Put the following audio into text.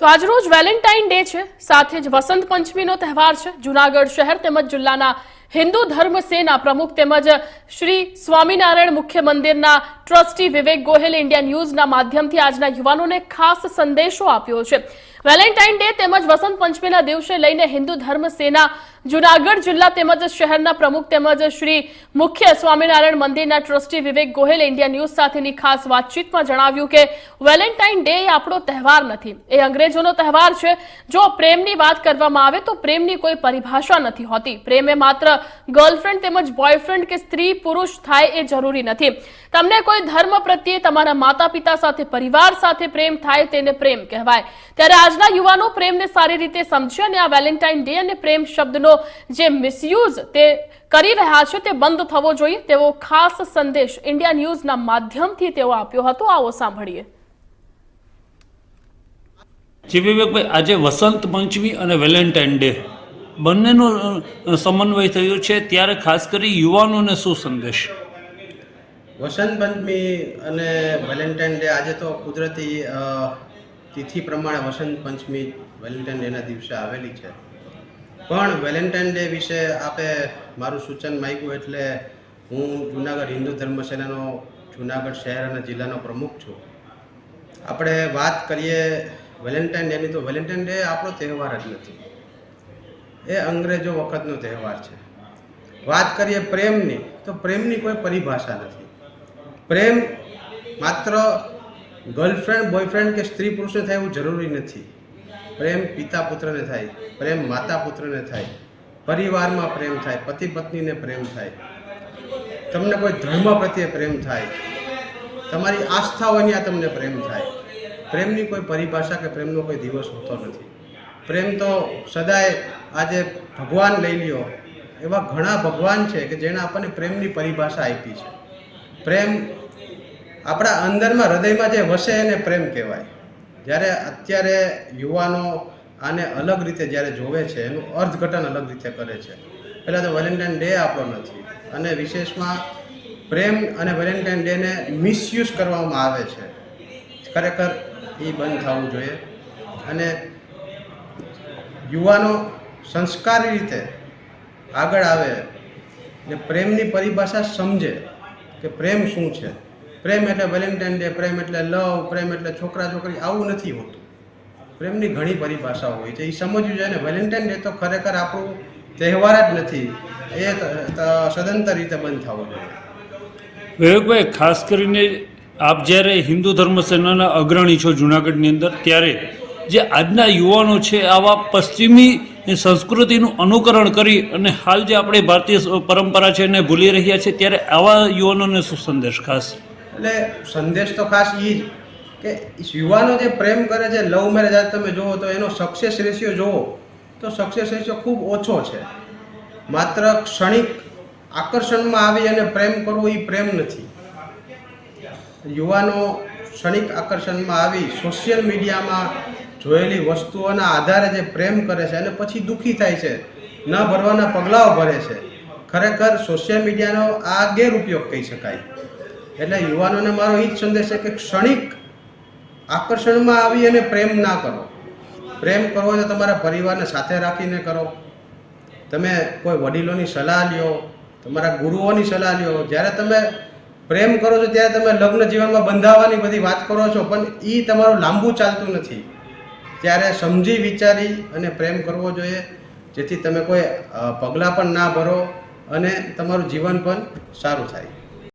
તો આજરોજ Valentine day છે. સાથે જ વસંત પંચમીનો તહેવાર છે. જુનાગઢ શહેર તેમજ જિલ્લાના હિન્દુ ધર્મ સેના પ્રમુખ તેમજ શ્રી સ્વામિનારાયણ મુખ્ય મંદિરના ટ્રસ્ટી વિવેક ગોહેલ ઇન્ડિયા ન્યૂઝના માધ્યમથી આજના યુવાનોને ખાસ સંદેશો આપ્યો છે. વેલેન્ટાઇન ડે તેમજ વસંત પંચમીના દિવસે લઈને હિન્દુ ધર્મ સેના જુનાગઢ જિલ્લા તેમજ શહેરના પ્રમુખ તેમજ શ્રી મુખ્ય સ્વામિનારાયણ મંદિરના trustee Vivek Gohel India news સાથેની ખાસ વાતચીતમાં જણાવ્યું કે વેલેન્ટાઇન ડે એ આપણો તહેવાર નથી. એ અંગ્રેજોનો તહેવાર છે. જો પ્રેમની વાત કરવામાં આવે તો પ્રેમની કોઈ પરિભાષા નથી હોતી. પ્રેમ એ માત્ર ગર્લફ્રેન્ડ તેમજ બોયફ્રેન્ડ કે સ્ત્રી પુરુષ થાય એ જરૂરી નથી. તમને કોઈ ધર્મ પ્રત્યે તમારા માતા પિતા સાથે, પરિવાર સાથે પ્રેમ થાય તેને પ્રેમ કહેવાય. ત્યારે આજના યુવાનો પ્રેમને સારી રીતે સમજે અને આ વેલેન્ટાઇન ડે અને પ્રેમ શબ્દનો જે મિસયુઝ તે કરી રહ્યા છે તે બંધ થવો જોઈએ તેવો ખાસ સંદેશ ઇન્ડિયા ન્યૂઝના માધ્યમથી તેઓ આપ્યો હતો. આવો સાંભળીએ. જી વિવેકભાઈ આજે વસંત પંચમી અને વેલેન્ટાઇન ડે બંનેનો સમન્વય થયો છે. ત્યારે ખાસ કરી યુવાનોને શું સંદેશ? વસંત પંચમી અને વેલેન્ટાઇન ડે આજે તો કુદરતી તિથિ પ્રમાણે વસંત પંચમી વેલેન્ટાઇન ડેના દિવસે આવેલી છે. પણ વેલેન્ટાઇન ડે વિશે આપે મારું સૂચન માગ્યું એટલે હું જુનાગઢ હિન્દુ ધર્મ સેનાનો જુનાગઢ શહેર અને જિલ્લાનો પ્રમુખ છું. આપણે વાત કરીએ વેલેન્ટાઇન ડેની તો વેલેન્ટાઇન ડે આપણો તહેવાર જ નથી. એ અંગ્રેજો વખતનો તહેવાર છે. વાત કરીએ પ્રેમની, તો પ્રેમની કોઈ પરિભાષા નથી. પ્રેમ માત્ર ગર્લફ્રેન્ડ, બોયફ્રેન્ડ કે સ્ત્રી પુરુષને થાય એવું જરૂરી નથી. પ્રેમ પિતા પુત્રને થાય, પ્રેમ માતા પુત્રને થાય, પરિવારમાં પ્રેમ થાય, પતિ પત્નીને પ્રેમ થાય. તમને કોઈ ધર્મ પ્રત્યે પ્રેમ થાય, તમારી આસ્થા હોય તમને પ્રેમ થાય. પ્રેમની કોઈ પરિભાષા કે પ્રેમનો કોઈ દિવસ હોતો નથી. પ્રેમ તો સદાય આજે ભગવાન લઈ લ્યો, એવા ઘણા ભગવાન છે કે જેણે આપણને પ્રેમની પરિભાષા આપી છે. પ્રેમ આપણા અંદરમાં, હૃદયમાં જે વસે એને પ્રેમ કહેવાય. જ્યારે અત્યારે યુવાનો આને અલગ રીતે જ્યારે જોવે છે, એનું અર્થઘટન અલગ રીતે કરે છે. પહેલાં તો વેલેન્ટાઇન ડે આપણો નથી, અને વિશેષમાં પ્રેમ અને વેલેન્ટાઇન ડેને મિસયુઝ કરવામાં આવે છે. ખરેખર એ બંધ થવું જોઈએ. અને યુવાનો સંસ્કારી રીતે આગળ આવે ને પ્રેમની પરિભાષા સમજે કે પ્રેમ શું છે. પ્રેમ એટલે વેલેન્ટાઇન ડે પ્રેમ એટલે લવ પ્રેમ એટલે છોકરા છોકરી આવું નથી હોતું. પ્રેમની ઘણી પરિભાષાઓ હોય છે. એ સમજવું જોઈએ ને વેલેન્ટાઇન ડે તો ખરેખર આપણું તહેવાર જ નથી. એ સદંતર રીતે બંધ થવો જોઈએ. વિવેકભાઈ ખાસ કરીને આપ જ્યારે હિન્દુ ધર્મ સેનાના અગ્રણી છો જુનાગઢની અંદર, ત્યારે જે આજના યુવાનો છે, આવા પશ્ચિમી સંસ્કૃતિનું અનુકરણ કરી અને હાલ જે આપણી ભારતીય પરંપરા છે એને ભૂલી રહ્યા છે, ત્યારે આવા યુવાનોને શું સંદેશ ખાસ? એટલે સંદેશ તો ખાસ એ જ કે યુવાનો જે પ્રેમ કરે છે, લવ મેરેજ આજે તમે જુઓ તો એનો સક્સેસ રેશિયો જુઓ તો સક્સેસ રેશિયો ખૂબ ઓછો છે. માત્ર ક્ષણિક આકર્ષણમાં આવી અને પ્રેમ કરવો એ પ્રેમ નથી. યુવાનો ક્ષણિક આકર્ષણમાં આવી સોશિયલ મીડિયામાં જોયેલી વસ્તુઓના આધારે જે પ્રેમ કરે છે અને પછી દુઃખી થાય છે, ન ભરવાના પગલાઓ ભરે છે. ખરેખર સોશિયલ મીડિયાનો આ ગેરઉપયોગ કહી શકાય. એટલે યુવાનોને મારો એ જ સંદેશ છે કે ક્ષણિક આકર્ષણમાં આવી અને પ્રેમ ના કરો. પ્રેમ કરવો તો તમારા પરિવારને સાથે રાખીને કરો. તમે કોઈ વડીલોની સલાહ લ્યો, તમારા ગુરુઓની સલાહ લ્યો. જ્યારે તમે પ્રેમ કરો છો ત્યારે તમે લગ્ન જીવનમાં બંધાવવાની બધી વાત કરો છો, પણ એ તમારું લાંબુ ચાલતું નથી. ત્યારે સમજી વિચારી અને પ્રેમ કરવો જોઈએ, જેથી તમે કોઈ પગલાં પણ ના ભરો અને તમારું જીવન પણ સારું થાય.